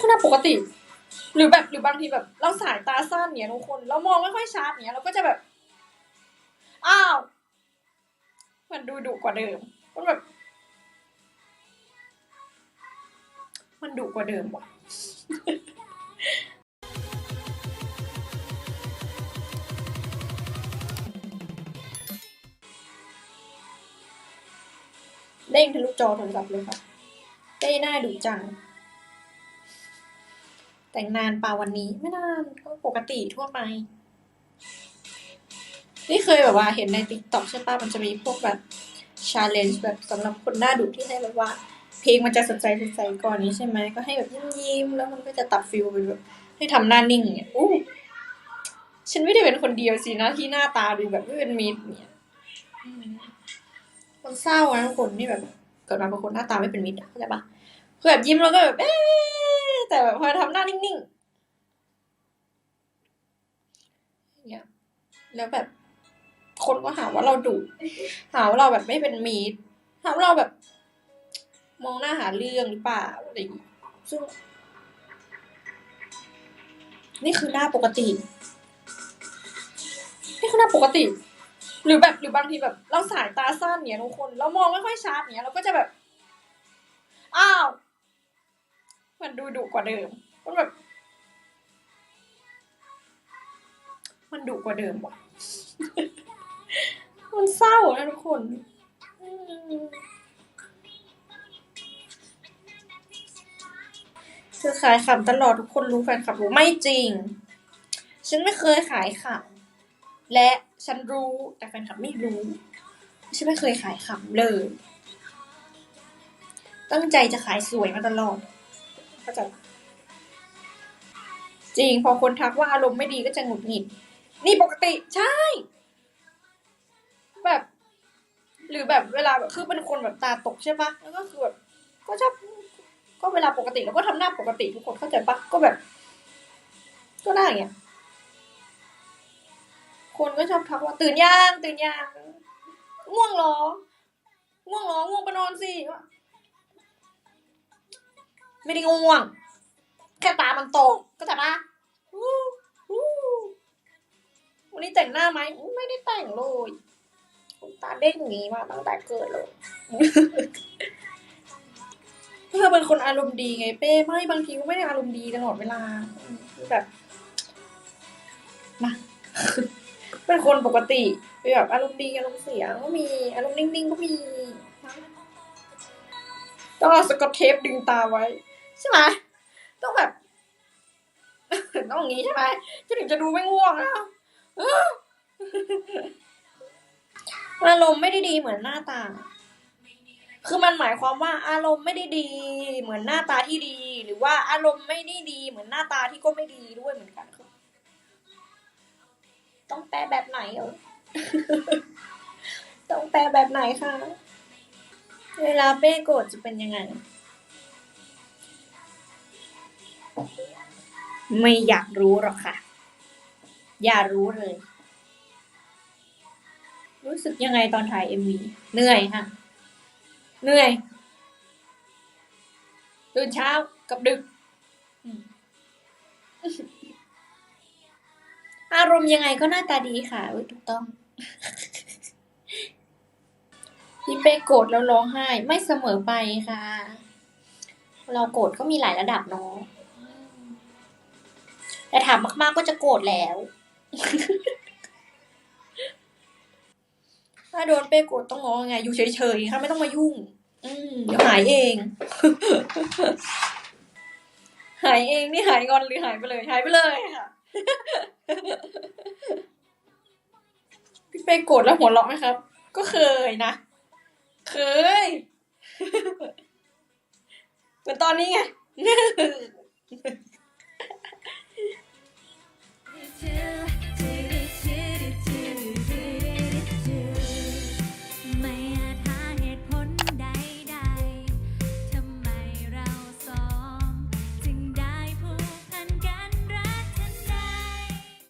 คือหน้าปกติ หรือแบบหรือบางทีแบบเราสายตาสั้นเนี่ยทุกคน เรามองไม่ค่อยชัดเนี่ยเราก็จะแบบ อ้าว มันดูดุกว่าเดิม มันแบบ มันดุกว่าเดิมว่ะเด้งทะลุจอโทรศัพท์เลยค่ะเต้หน้าดุจัง แต่งนานป่าวันนี้ ไม่นานก็ปกติทั่วไป นี่เคยแบบว่าเห็นในติ๊กต็อกใช่ปะมันจะมีพวกแบบชาเลนจ์แบบสำหรับคนหน้าดุที่ให้แบบว่า เพลงมันจะสดใสสดใสก่อนนี้ใช่ไหมก็ให้แบบยิ้มๆแล้วมันก็จะตัดฟิลเป็นแบบให้ทำหน้านิ่งเนี่ยอู้ฉันไม่ได้เป็นคนเดียวสินะที่หน้าตาดูแบบไม่เป็นมิตรเนี่ยคนเศร้านะคนที่แบบเกิดมาเป็นคนหน้าตาไม่เป็นมิตรเข้าใจปะคือแบบยิ้มแล้วก็แบบเอ๊ะ แต่แบบพอทำหน้านิ่งๆเนี่ยแล้วแบบ คนก็หาว่าเราดุหาว่าเราแบบไม่เป็นมิตรหาว่าเราแบบ มองหน้าหาเรื่องหรือเปล่าอะไรอย่างงี้ซึ่ง นี่คือหน้าปกติ นี่คือหน้าปกติ หรือแบบหรือบางทีแบบ เราสายตาสั้นเนี่ยทุกคน เรามองไม่ค่อยชัดเนี่ยเราก็จะแบบ อ้าว มันดูดุกว่าเดิม มันแบบ มันดุกว่าเดิมว่ะ มันเศร้านะทุกคนคือขายขำตลอดทุกคนรู้แฟนคลับรู้ไม่จริง ฉันไม่เคยขายขำและฉันรู้แต่แฟนคลับไม่รู้ ฉันไม่เคยขายขำเลย ตั้งใจจะขายสวยมาตลอด เข้าใจจริงพอคนทักว่าอารมณ์ไม่ดีก็จะหงุดหงิด นี่ปกติใช่ แบบ หรือแบบเวลาแบบคือเป็นคนแบบตาตกใช่ปะแล้วก็คือแบบก็ชอบก็เวลาปกติเราก็ทำหน้าปกติทุกคนเข้าใจปะก็แบบ ก็น้าอย่างเงี้ยคนก็ชอบทักว่าตื่นย่างตื่นย่างง่วงหรอ ง่วงหรอง่วงไปนอนสิ ไม่ได้ง่วง แค่ตามันโตก็แต่ปะวันนี้แต่งหน้าไหมไม่ได้แต่งเลยตาเด้งอย่างนี้มาตั้งแต่เกิดเลยเธอเป็นคนอารมณ์ดีไงเป้ไม่บางทีก็ไม่ได้อารมณ์ดีตลอดเวลาแบบนะเป็นคนปกติเป็นแบบอารมณ์ดีอารมณ์เสียก็มีอารมณ์นิ่งๆก็มีต้องเอาสกอตเทปดึงตาไว้ ใช่ไหมต้องแบบต้องอย่างนี้ใช่ไหมจะถึงจะดูไม่ง่วงนะเอออารมณ์ไม่ได้ดีเหมือนหน้าตา คือมันหมายความว่าอารมณ์ไม่ได้ดี เหมือนหน้าตาที่ดี หรือว่าอารมณ์ไม่ได้ดี เหมือนหน้าตาที่ก็ไม่ดีด้วยเหมือนกันคือต้องแปลแบบไหนเออต้องแปลแบบไหนคะ เวลาเป้โกรธจะเป็นยังไง ไม่อยากรู้หรอกค่ะ อย่ารู้เลย รู้สึกยังไงตอนถ่ายเอ็มวีเหนื่อยค่ะเหนื่อยตื่นเช้ากับดึก อารมณ์ยังไงก็หน้าตาดีค่ะอุ๊ยถูกต้องพี่เป้โกรธแล้วร้องไห้ ไม่เสมอไปค่ะ เราโกรธก็มีหลายระดับเนาะ แต่ถามมากๆก็จะโกรธแล้ว ถ้าโดนเป้โกรธต้องงอไง อยู่เฉยๆค่ะไม่ต้องมายุ่ง อืมเดี๋ยวหายเอง หายเองนี่หายงอนหรือหายไปเลย หายไปเลยค่ะพี่เป้โกรธแล้วหัวเราะไหมครับ ก็เคยนะ เคย เหมือนตอนนี้ไง